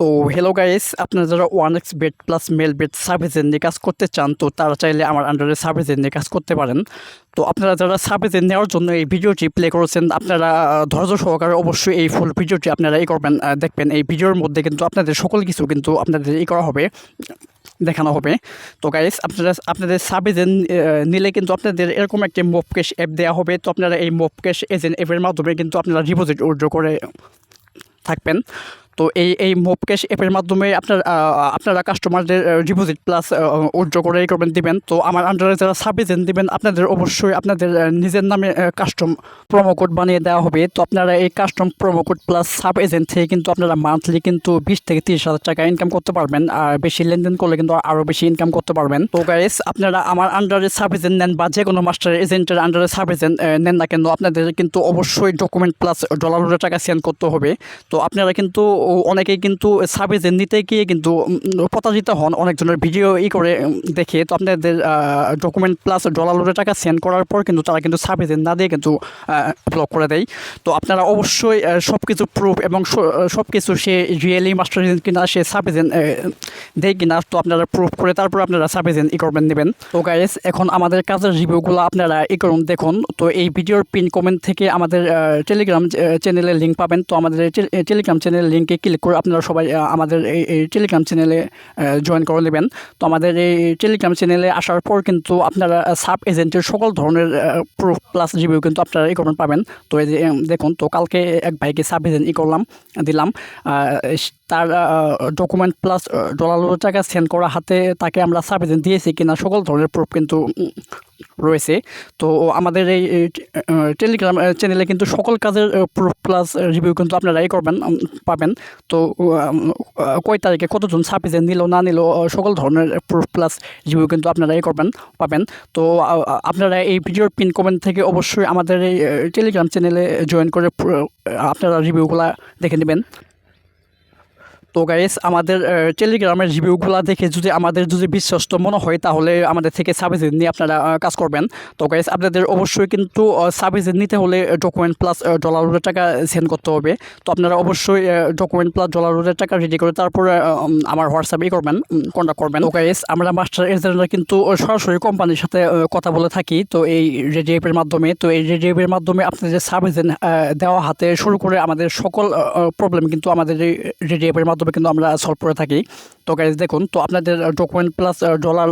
তো hello guys আপনারা যারা one X bed plus male bed সার্ভিসের নিয়ে কাজ করতে চান, তো তারা চাইলে আমার আন্ডারে সার্ভিসের নিয়ে কাজ করতে পারেন। তো আপনারা যারা সার্ভিসের নেওয়ার জন্য এই ভিডিওটি প্লে করেছেন, আপনারা ধৈর্য সহকারে অবশ্যই এই ফুল ভিডিওটি আপনারা এই করবেন দেখবেন। এই ভিডিওর মধ্যে কিন্তু আপনাদের সকল কিছু কিন্তু আপনাদের এই করা হবে, দেখানো হবে। তো গাইস আপনারা, আপনাদের সার্ভিসের নিলে কিন্তু আপনাদের এরকম একটি মোপ ক্যাশ অ্যাপ দেওয়া হবে। তো আপনারা এই মোপ ক্যাশ এজেন্ট অ্যাপের মাধ্যমে কিন্তু আপনারা ডিপোজিট উইথড্র করে থাকবেন। তো এই এই মোপ ক্যাশ অ্যাপের মাধ্যমে আপনার আপনারা কাস্টমারদের ডিপোজিট প্লাস উইথড্র করে করবেন দিবেন। তো আমার আন্ডারে যারা সার্ভিস দিবেন, আপনাদের অবশ্যই আপনাদের নিজের নামে কাস্টম প্রোমো কোড বানিয়ে দেওয়া হবে। তো আপনারা এই custom promo code plus sub agent থেকে কিন্তু আপনারা মান্থলি কিন্তু বিশ থেকে তিরিশ হাজার টাকা ইনকাম করতে পারবেন। আর বেশি লেনদেন করলে কিন্তু আরও বেশি ইনকাম করতে পারবেন। তো গাইস আপনারা আমার আন্ডারে সার্ভিস নেন বা যে কোনো মাস্টার এজেন্টের আন্ডারে সার্ভিস নেন না কেন, আপনাদের কিন্তু অবশ্যই ডকুমেন্ট প্লাস ডলার টাকা সেন্ড করতে হবে। তো আপনারা কিন্তু অনেকেই কিন্তু সার্ভিস নিতে গিয়ে কিন্তু প্রতারিত হন অনেকজনের ভিডিও ই করে দেখে। তো আপনাদের ডকুমেন্ট প্লাস ডলার টাকা সেন্ড করার পর কিন্তু তারা কিন্তু সার্ভিস না দিয়ে কিন্তু ব্লক করে দেয়। তো আপনারা অবশ্যই সব কিছু প্রুফ এবং সব কিছু সে রিয়েলি মাস্টার কিনা, সে সার্ভিস দেয় কিনা, তো আপনারা প্রুফ করে তারপর আপনারা সার্ভিস ই করবেন, নেবেন। তো গাইস এখন আমাদের কাজের রিভিউগুলো আপনারা ই করুন, দেখুন। তো এই ভিডিওর পিন কমেন্ট থেকে আমাদের টেলিগ্রাম চ্যানেলের লিঙ্ক পাবেন। তো আমাদের টেলিগ্রাম চ্যানেলের লিঙ্কে ক্লিক করে আপনারা সবাই আমাদের এই টেলিগ্রাম চ্যানেলে জয়েন করে নেবেন। তো আমাদের এই টেলিগ্রাম চ্যানেলে আসার পর কিন্তু আপনারা সাব এজেন্টের সকল ধরনের প্রুফ প্লাস রিভিউ কিন্তু আপনারা ই করবেন পাবেন। তো এই যে দেখুন, তো কালকে এক ভাইকে সাব এজেন্ট ই করলাম, দিলাম। তার ডকুমেন্ট প্লাস ডলার টাকা সেন্ড করা হাতে তাকে আমরা এজেন্ট দিয়েছি কিনা সকল ধরনের প্রুফ কিন্তু রয়েছে। তো আমাদের এই টেলিগ্রাম চ্যানেলে কিন্তু সকল কাজের প্রুফ প্লাস রিভিউ কিন্তু আপনারা এই করবেন পাবেন। তো কয় তারিখে কতজন সার্ভিসে নিল, না নিল সকল ধরনের প্রুফ প্লাস রিভিউ কিন্তু আপনারা এই করবেন, পাবেন। তো আপনারা এই ভিডিওর পিন কমেন্ট থেকে অবশ্যই আমাদের এই টেলিগ্রাম চ্যানেলে জয়েন করে আপনারা রিভিউগুলা দেখে নেবেন। তো গাইস আমাদের টেলিগ্রামের রিভিউগুলো দেখে যদি আমাদের যদি বিশ্বস্ত মনে হয়, তাহলে আমাদের থেকে সার্ভিস নিয়ে আপনারা কাজ করবেন। তো গাইস আপনাদের অবশ্যই কিন্তু সার্ভিস নিতে হলে ডকুমেন্ট প্লাস ডলার টাকা সেন্ড করতে হবে। তো আপনারা অবশ্যই ডকুমেন্ট প্লাস ডলার টাকা রেডি করে তারপরে আমার হোয়াটসঅ্যাপে করবেন কন্ট্যাক্ট করবেন। তো গাইস আমরা মাস্টার এজেন্টরা কিন্তু সরাসরি কোম্পানির সাথে কথা বলে থাকি। তো এই রেডি অ্যাপের মাধ্যমে, তো এই রেডি অ্যাপের মাধ্যমে আপনাদের সার্ভিস দেওয়া হাতে শুরু করে আমাদের সকল প্রবলেম কিন্তু আমাদের রেডি অ্যাপের মাধ্যমে কিন্তু আমরা সলভ করে থাকি। তো গাইজ দেখুন, তো আপনাদের ডকুমেন্ট প্লাস ডলার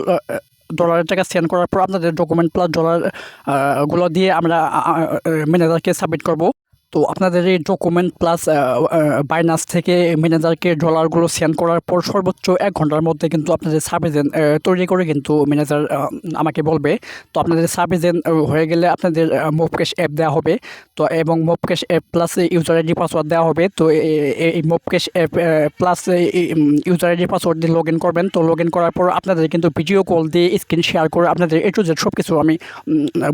ডলারের টাকা সেন্ড করার পর আপনাদের ডকুমেন্ট প্লাস ডলারগুলো দিয়ে আমরা ম্যানেজারকে সাবমিট করব। তো আপনাদের এই ডকুমেন্ট প্লাস বাইনাস থেকে ম্যানেজারকে ডলারগুলো সেন্ড করার পর সর্বোচ্চ এক ঘণ্টার মধ্যে কিন্তু আপনাদের সার্ভিজেন তৈরি করে কিন্তু ম্যানেজার আমাকে বলবে। তো আপনাদের সার্ভিজেন হয়ে গেলে আপনাদের মুভ ক্যাশ অ্যাপ দেওয়া হবে। তো এবং move cash app plus user ID password দেওয়া হবে। তো এই move cash app plus user ID password দিয়ে লগ ইন করবেন। তো লগ ইন করার পর আপনাদের কিন্তু ভিডিও কল দিয়ে স্ক্রিন শেয়ার করে আপনাদের এ টু জেড সব কিছু আমি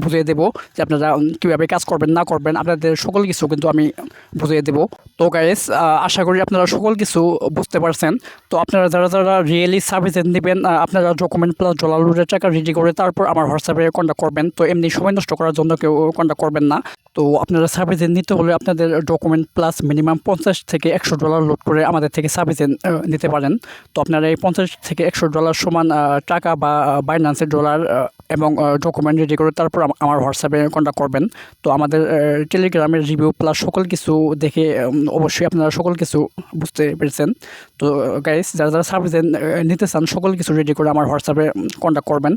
বুঝিয়ে দেবো যে আপনারা কীভাবে কাজ করবেন, না করবেন। আপনাদের সকল কিছু কিন্তু আমি বুঝিয়ে দেবো। তো গাইস আশা করি আপনারা সকল কিছু বুঝতে পারছেন। তো আপনারা যারা যারা রিয়েলি সার্ভিস নেবেন আপনারা ডকুমেন্ট প্লাস ডলার টাকা রেডি করে তারপর আমার হোয়াটসঅ্যাপে কন্ট্যাক্ট করবেন। তো এমনি সময় নষ্ট করার জন্য কেউ কন্ট্যাক্ট করবেন না। তো আপনারা সার্ভিসে নিতে হলে আপনাদের ডকুমেন্ট প্লাস মিনিমাম পঞ্চাশ থেকে একশো ডলার লোড করে আমাদের থেকে সার্ভিসে নিতে পারেন। তো আপনারা এই পঞ্চাশ থেকে একশো ডলার সমান টাকা বা বাইন্যান্সের ডলার এবং ডকুমেন্ট রেডি করে তারপর আম- আমার হোয়াটসঅ্যাপে কন্ট্যাক্ট করবেন। তো আমাদের টেলিগ্রামের রিভিউ প্লাস সকল কিছু দেখে অবশ্যই আপনারা সকল কিছু বুঝতে পেরেছেন। তো গাইস যারা যারা সার্ভিস নিতে চান, সকল কিছু রেডি করে আমার হোয়াটসঅ্যাপে কন্ট্যাক্ট করবেন।